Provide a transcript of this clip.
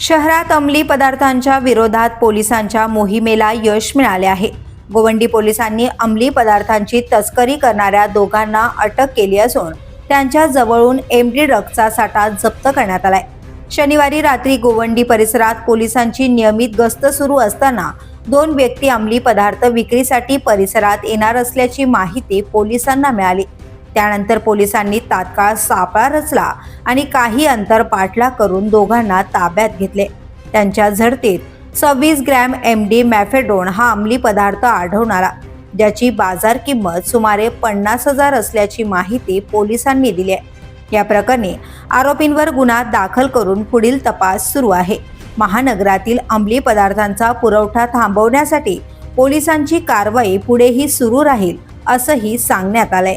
शहरात अंमली पदार्थांच्या विरोधात पोलिसांच्या मोहिमेला यश मिळाले आहे. गोवंडी पोलिसांनी अंमली पदार्थांची तस्करी करणाऱ्या दोघांना अटक केली असून त्यांच्या जवळून एम डी साठा जप्त करण्यात आलाय. शनिवारी रात्री गोवंडी परिसरात पोलिसांची नियमित गस्त सुरू असताना दोन व्यक्ती अंमली पदार्थ विक्रीसाठी परिसरात येणार असल्याची माहिती पोलिसांना मिळाली. त्यानंतर पोलिसांनी तात्काळ सापळा रचला आणि काही अंतर पाठला करून दोघांना ताब्यात घेतले. त्यांच्या झडतीत सव्वीस ग्रॅम एम डी मॅफेडोन हा अंमली पदार्थ आढळून आला ज्याची बाजार किंमत सुमारे पन्नास हजार असल्याची माहिती पोलिसांनी दिली आहे. या प्रकरणी आरोपींवर गुन्हा दाखल करून पुढील तपास सुरू आहे. महानगरातील अंमली पदार्थांचा पुरवठा थांबवण्यासाठी पोलिसांची कारवाई पुढेही सुरू राहील असंही सांगण्यात आलंय.